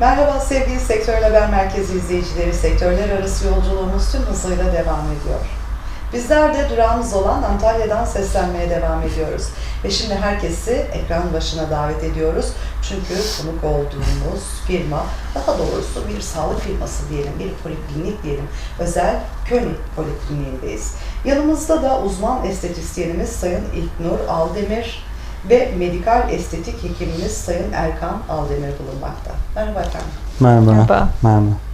Merhaba sevgili Sektör Haber Merkezi izleyicileri. Sektörler arası yolculuğumuz tüm hızıyla devam ediyor. Bizler de durağımız olan Antalya'dan seslenmeye devam ediyoruz. Ve şimdi herkesi ekran başına davet ediyoruz. Çünkü konuk olduğumuz firma, daha doğrusu bir sağlık firması diyelim, bir poliklinik diyelim. Özel König Polikliniğindeyiz. Yanımızda da uzman estetisyenimiz Sayın İlknur Aldemir ve medikal estetik hekimimiz Sayın Erkan Aldemir bulunmakta. Merhaba efendim. Merhaba. Merhaba. Merhaba.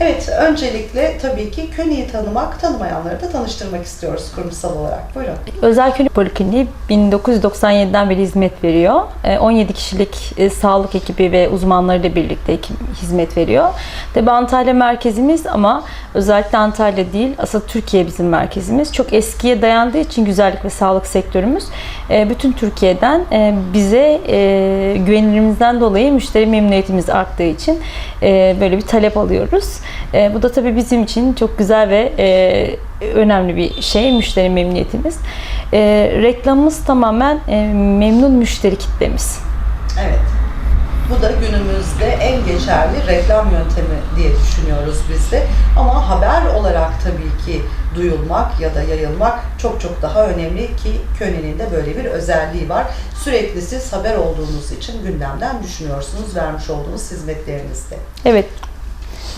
Evet, öncelikle tabii ki König'i tanımak, tanımayanları da tanıştırmak istiyoruz kurumsal olarak. Buyurun. Özel Klinik Polikliniği 1997'den beri hizmet veriyor. Ee, 17 kişilik e, sağlık ekibi ve uzmanlarıyla birlikte hizmet veriyor. Tabi Antalya merkezimiz ama özellikle Antalya değil, asıl Türkiye bizim merkezimiz. Çok eskiye dayandığı için güzellik ve sağlık sektörümüz e, bütün Türkiye'den e, bize e, güvenilirliğimizden dolayı müşteri memnuniyetimiz arttığı için e, böyle bir talep alıyoruz. E, bu da tabii bizim için çok güzel ve e, önemli bir şey müşteri memnuniyetimiz. E, reklamımız tamamen e, memnun müşteri kitlemiz. Evet. Bu da günümüzde en geçerli reklam yöntemi diye düşünüyoruz biz de. Ama haber olarak tabii ki duyulmak ya da yayılmak çok çok daha önemli ki König'in de böyle bir özelliği var. Sürekli siz haber olduğunuz için gündemden düşünüyorsunuz vermiş olduğunuz hizmetlerinizde. Evet.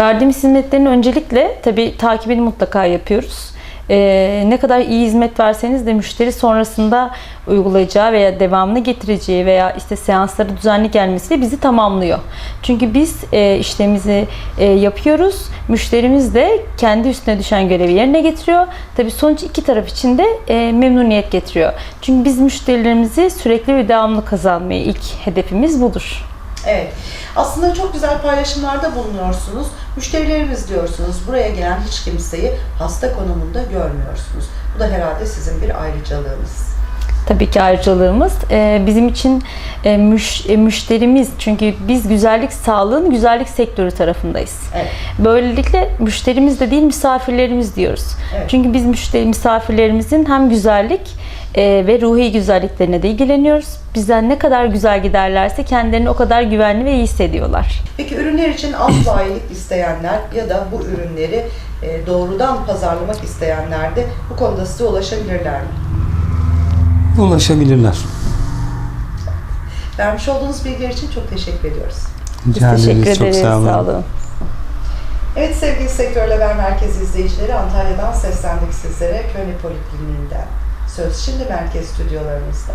Verdiğimiz hizmetlerin öncelikle tabii takibini mutlaka yapıyoruz. Ee, ne kadar iyi hizmet verseniz de müşteri sonrasında uygulayacağı veya devamını getireceği veya işte seansları düzenli gelmesiyle bizi tamamlıyor. Çünkü biz e, işlemimizi e, yapıyoruz. Müşterimiz de kendi üstüne düşen görevi yerine getiriyor. Tabii sonuç iki taraf için de e, memnuniyet getiriyor. Çünkü biz müşterilerimizi sürekli ve devamlı kazanmayı ilk hedefimiz budur. Evet. Aslında çok güzel paylaşımlarda bulunuyorsunuz. Müşterilerimiz diyorsunuz. Buraya gelen hiç kimseyi hasta konumunda görmüyorsunuz. Bu da herhalde sizin bir ayrıcalığınız. Tabii ki ayrıcalığımız. Ee, bizim için e, müş- e, müşterimiz çünkü biz güzellik sağlığın güzellik sektörü tarafındayız. Evet. Böylelikle müşterimiz de değil misafirlerimiz diyoruz. Evet. Çünkü biz müşteri misafirlerimizin hem güzellik e, ve ruhi güzelliklerine de ilgileniyoruz. Bizden ne kadar güzel giderlerse kendilerini o kadar güvenli ve iyi hissediyorlar. Peki ürünler için alt bayilik isteyenler ya da bu ürünleri e, doğrudan pazarlamak isteyenler de bu konuda size ulaşabilirler mi? Ulaşabilirler. Vermiş olduğunuz bilgiler için çok teşekkür ediyoruz. Biz Rica teşekkür ederiz. Çok sağ olun. Sağ olun. Evet sevgili Sektör Haber Merkezi izleyicileri Antalya'dan seslendik sizlere König Polikliniğinden. Söz şimdi merkez stüdyolarımızda.